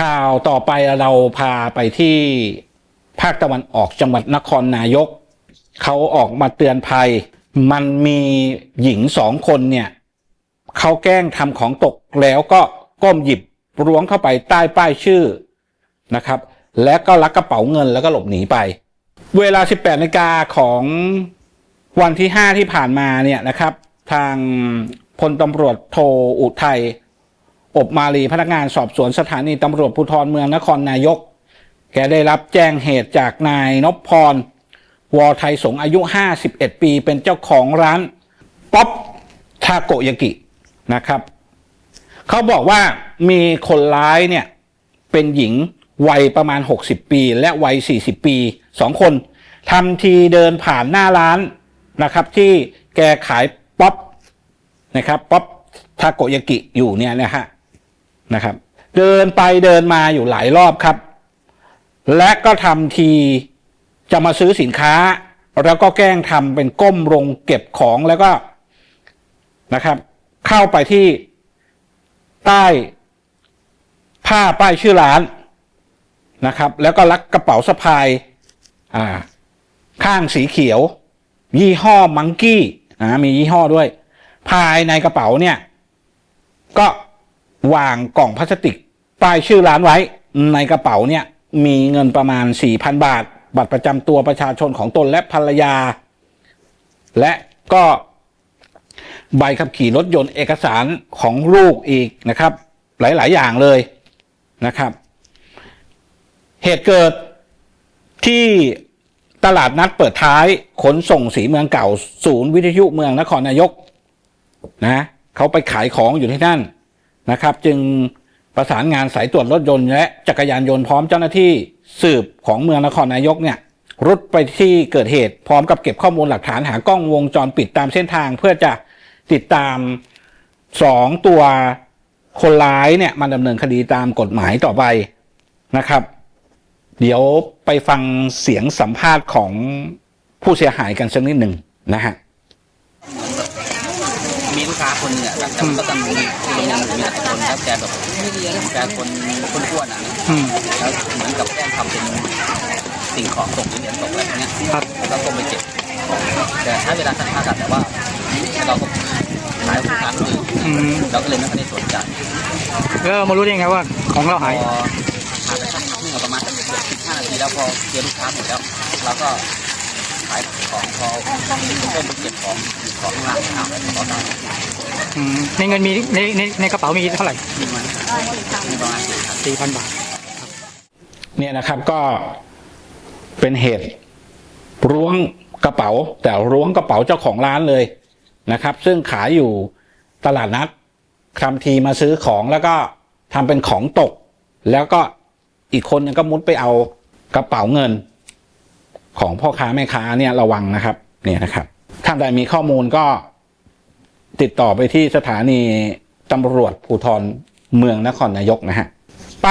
ข่าวต่อไปเราพาไปที่ภาคตะวันออกจังหวัดนครนายก เขาออกมาเตือนภัย มันมีหญิงสองคนเนี่ยเขาแกล้งทำของตกแล้วก็ก้มหยิบล้วงเข้าไปใต้ป้ายชื่อนะครับ และก็ลักกระเป๋าเงินแล้วก็หลบหนีไป เวลา 18นาฬิกาของวันที่ 5 ที่ผ่านมาเนี่ยนะครับ ทางพลตำรวจโทอุทัย อบมาลีพนักงานสอบสวนสถานีตำรวจภูธรเมืองนครนายก แกได้รับแจ้งเหตุจากนายนพพร วอไทยสงอายุ 51 ปี เป็นเจ้าของร้านป๊อปทาโกยากินะครับ เขาบอกว่ามีคนร้ายเนี่ย เป็นหญิงวัยประมาณ 60 ปี และวัย 40 ปีสองคนทำทีเดินผ่านหน้าร้านนะครับ ที่แกขายป๊อปนะครับป๊อปทาโกยากิอยู่เนี่ยนะฮะ นะครับ เดินไปเดินมาอยู่หลายรอบครับ และก็ทำทีจะมาซื้อสินค้า แล้วก็แกล้งทำเป็นก้มลงเก็บของแล้วก็นะครับ เข้าไปที่ใต้ผ้าป้ายชื่อร้านนะครับ แล้วก็ลักกระเป๋าสะพายอ่าข้างสีเขียว ยี่ห้อมังกี้อ่ามียี่ห้อด้วย ภายในกระเป๋าเนี่ย ก็ วางกล่องพลาสติกป้ายชื่อร้านไว้ในกระเป๋าเนี่ยมีเงินประมาณ 4,000 บาท บัตรประจำตัวประชาชนของตนและภรรยา และก็ใบขับขี่รถยนต์เอกสารของลูกอีกนะครับ หลาย ๆ อย่างเลยนะครับ เหตุเกิดที่ตลาดนัดเปิดท้ายขนส่งสีเมืองเก่า ศูนย์วิทยุเมืองนครนายกนะเขาไปขายของอยู่ที่นั่น นะครับ จึงประสานงานสายตรวจรถยนต์และจักรยานยนต์พร้อมเจ้าหน้าที่สืบของเมืองนครนายกเนี่ยรุดไปที่เกิดเหตุพร้อมกับเก็บข้อมูลหลักฐานหากล้องวงจรปิดตามเส้นทาง เพื่อจะติดตามสองตัวคนร้ายเนี่ยมาดำเนินคดีตามกฎหมายต่อไปนะครับ เดี๋ยวไปฟังเสียงสัมภาษณ์ของผู้เสียหายกันสักนิดหนึ่งนะฮะ ค้าคนหนึงอะแต่ก็จะมีคนหนึงมีหลายคนแล้วแกแบบแกคนคนอ้วนอะแล้วเหมือนกับแกล้งทำเป็นสิ่งของตกเหรียญตกอะไรเนี้ยแล้วก็ก้มไปเก็บแต่ใช้เวลาสักพักอะแต่ว่าเราก็ขายลูกค้าคนอื่นอืมเราก็เลยไม่ค่อยได้สนใจแล้วมารู้ได้ไงว่าของเราหาอยผ่านไปสักพักหนึงประมาณสักเกือบสิบห้านาทีแล้วพอเจอลูกค้าหมดแล้วเราก็ ขายของพอก้มไปเก็บของของงหลังถามแล้วขอตังอืมในเงินมีในในในกระเป๋ามีเท่าไหร่สี่พันบาทเนี่ยนะครับก็เป็นเหตุล้วงกระเป๋า แต่ล้วงกระเป๋าเจ้าของร้านเลยนะครับ ซึ่งขายอยู่ตลาดนัดทำทีมาซื้อของแล้วก็ทำเป็นของตก แล้วก็อีกคนนึงก็มุดไปเอากระเป๋าเงิน ของพ่อค้าแม่ค้าเนี่ยระวังนะครับเนี่ยนะครับท่านใดมีข้อมูลก็ติดต่อไปที่สถานีตำรวจภูธรเมืองนครนายกนะฮะ